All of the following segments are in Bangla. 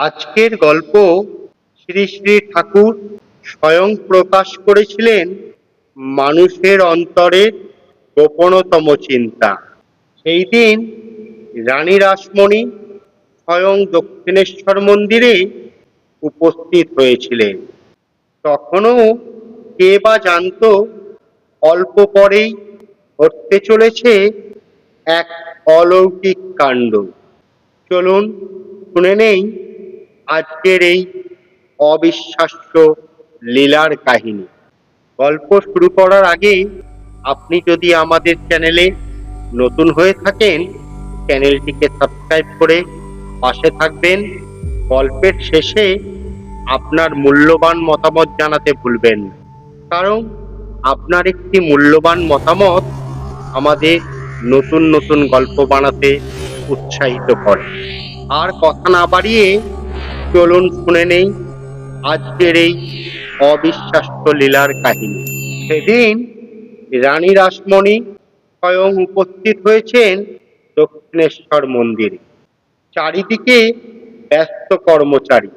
আজকের গল্প শ্রী শ্রী ঠাকুর স্বয়ং প্রকাশ করেছিলেন মানুষের অন্তরের গোপনতম চিন্তা। সেই দিন রানী রাসমণি স্বয়ং দক্ষিণেশ্বর মন্দিরে উপস্থিত হয়েছিলেন। তখনও কে বা জানতো অল্প পরেই ঘটতে চলেছে এক অলৌকিক কাণ্ড। চলুন শুনে নেই আজকের এই অবিশ্বাস্য লীলার কাহিনী। গল্প শুরু করার আগে আপনি যদি আমাদের চ্যানেলে নতুন হয়ে থাকেন, চ্যানেলটিকে সাবস্ক্রাইব করে পাশে থাকবেন। গল্পের শেষে আপনার মূল্যবান মতামত জানাতে ভুলবেন কারণ আপনার একটি মূল্যবান মতামত আমাদের নতুন নতুন গল্প বানাতে উৎসাহিত করে। আর কথা না বাড়িয়ে চলুন শুনে নেই আজকের এই অবিশ্বাস্য লীলার কাহিনী। সেদিন রানী রাসমণি স্বয়ং উপস্থিত হয়েছেন দক্ষিণেশ্বর মন্দিরে। চারিদিকে ব্যস্ত কর্মচারী।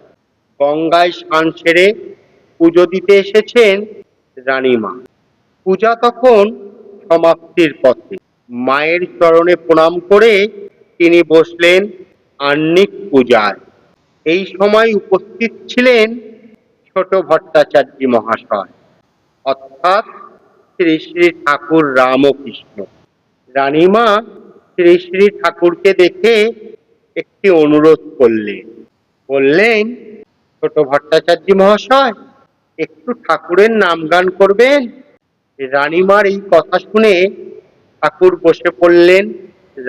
গঙ্গায় স্নান সেরে পুজো দিতে এসেছেন রানীমা। পূজা তখন সমাপ্তির পথে। মায়ের চরণে প্রণাম করে তিনি বসলেন আহ্নিক পূজায়। এই সময় উপস্থিত ছিলেন ছোট ভট্টাচার্য মহাশয়, অর্থাৎ শ্রী শ্রী ঠাকুর রামকৃষ্ণ। রানীমা শ্রী শ্রী ঠাকুরকে দেখে একটি অনুরোধ করলেন। বললেন, ছোট ভট্টাচার্য মহাশয়, একটু ঠাকুরের নাম গান করবেন? রানীমার এই কথা শুনে ঠাকুর বসে পড়লেন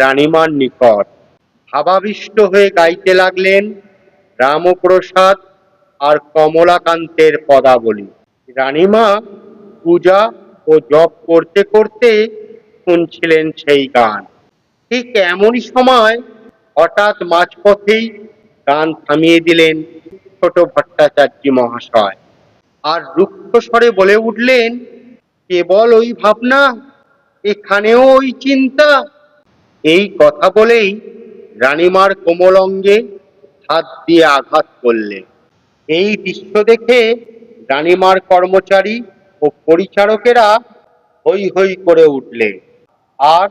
রানীমার নিকট। ভাবাবিষ্ট হয়ে গাইতে লাগলেন রামপ্রসাদ আর কমলাকান্তের পদাবলী। রানীমা পূজা ও জপ করতে করতে শুনছিলেন সেই গান। ঠিক এমনই সময় হঠাৎ মাঝপথেই গান থামিয়ে দিলেন ছোট ভট্টাচার্য মহাশয়। আর রুক্ষ স্বরে বলে উঠলেন, কেবল ওই ভাবনা, এখানেও ওই চিন্তা। এই কথা বলেই রানীমার কোমল অঙ্গে হাত দিয়ে আঘাত করলেন এই দৃশ্য দেখে রানিমার কর্মচারী ও পরিচারকেরা হই হই করে উঠলেন আর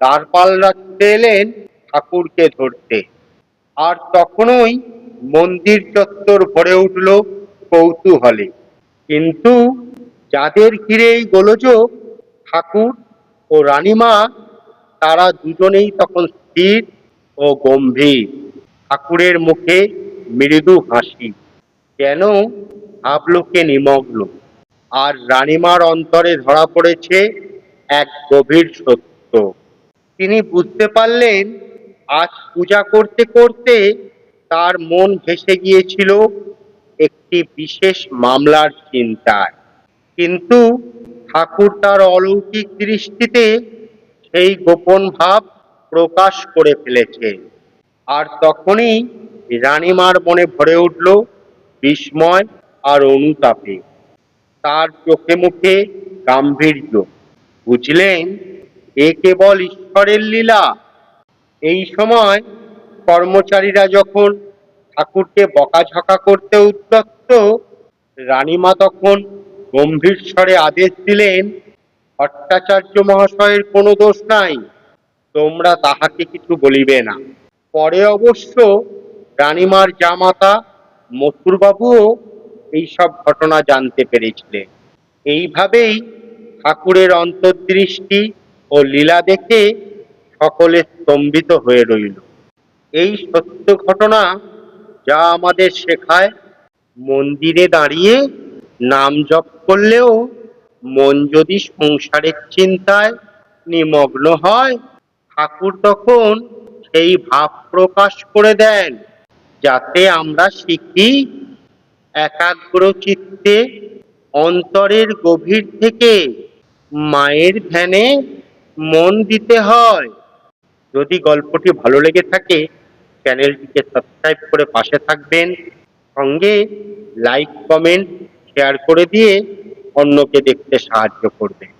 দ্বারপালরা ছুটে এলেন ঠাকুরকে ধরতে। আর তখনই মন্দির চত্বর ভরে উঠল কৌতূহলে। কিন্তু যাদের ঘিরে এই গোলযোগ ঠাকুর ও রানীমা, তারা দুজনেই তখন স্থির ও গম্ভীর। ঠাকুরের মুখে মৃদু হাসি। যেন আবলোকে নিমগ্ন। আর রানীমার অন্তরে ধরা পড়েছে এক গভীর সত্য। তিনি বুঝতে পারলেন, আজ পূজা করতে করতে তার মন ভেসে গিয়েছিল একটি বিশেষ মামলার চিন্তায়। কিন্তু ঠাকুর তার অলৌকিক দৃষ্টিতে সেই গোপন ভাব প্রকাশ করে ফেলেছে আর তখনই রানীমার মনে ভরে উঠল বিস্ময় আর অনুতাপে। তার চোখে মুখে গাম্ভীর্য। বুঝলেন, এ কেবল ঈশ্বরের লীলা। এই সময় কর্মচারীরা যখন ঠাকুরকে বকাঝকা করতে উদ্যত্ত রানীমা তখন গম্ভীর স্বরে আদেশ দিলেন, ভট্টাচার্য মহাশয়ের কোনো দোষ নাই, তোমরা তাহাকে কিছু বলিবে না। পরে অবশ্য রানীমার জামাতা মথুরবাবুও এইসব ঘটনা জানতে পেরেছিলেন। এইভাবেই ঠাকুরের অন্তর্দৃষ্টি ও লীলা দেখে সকলে স্তম্ভিত হয়ে রইল। এই সত্য ঘটনা যা আমাদের শেখায়, মন্দিরে দাঁড়িয়ে নাম জপ করলেও মন যদি সংসারের চিন্তায় নিমগ্ন হয়, ঠাকুর তখন সেই ভাব প্রকাশ করে দেন, যাতে আমরা শিখি একাগ্র চিত্তে অন্তরের গভীর থেকে মায়ের ধ্যানে মন দিতে হয়। যদি গল্পটি ভালো লেগে থাকে, চ্যানেলটিকে সাবস্ক্রাইব করে পাশে থাকবেন। সঙ্গে লাইক, কমেন্ট, শেয়ার করে দিয়ে অন্যকে দেখতে সাহায্য করবেন।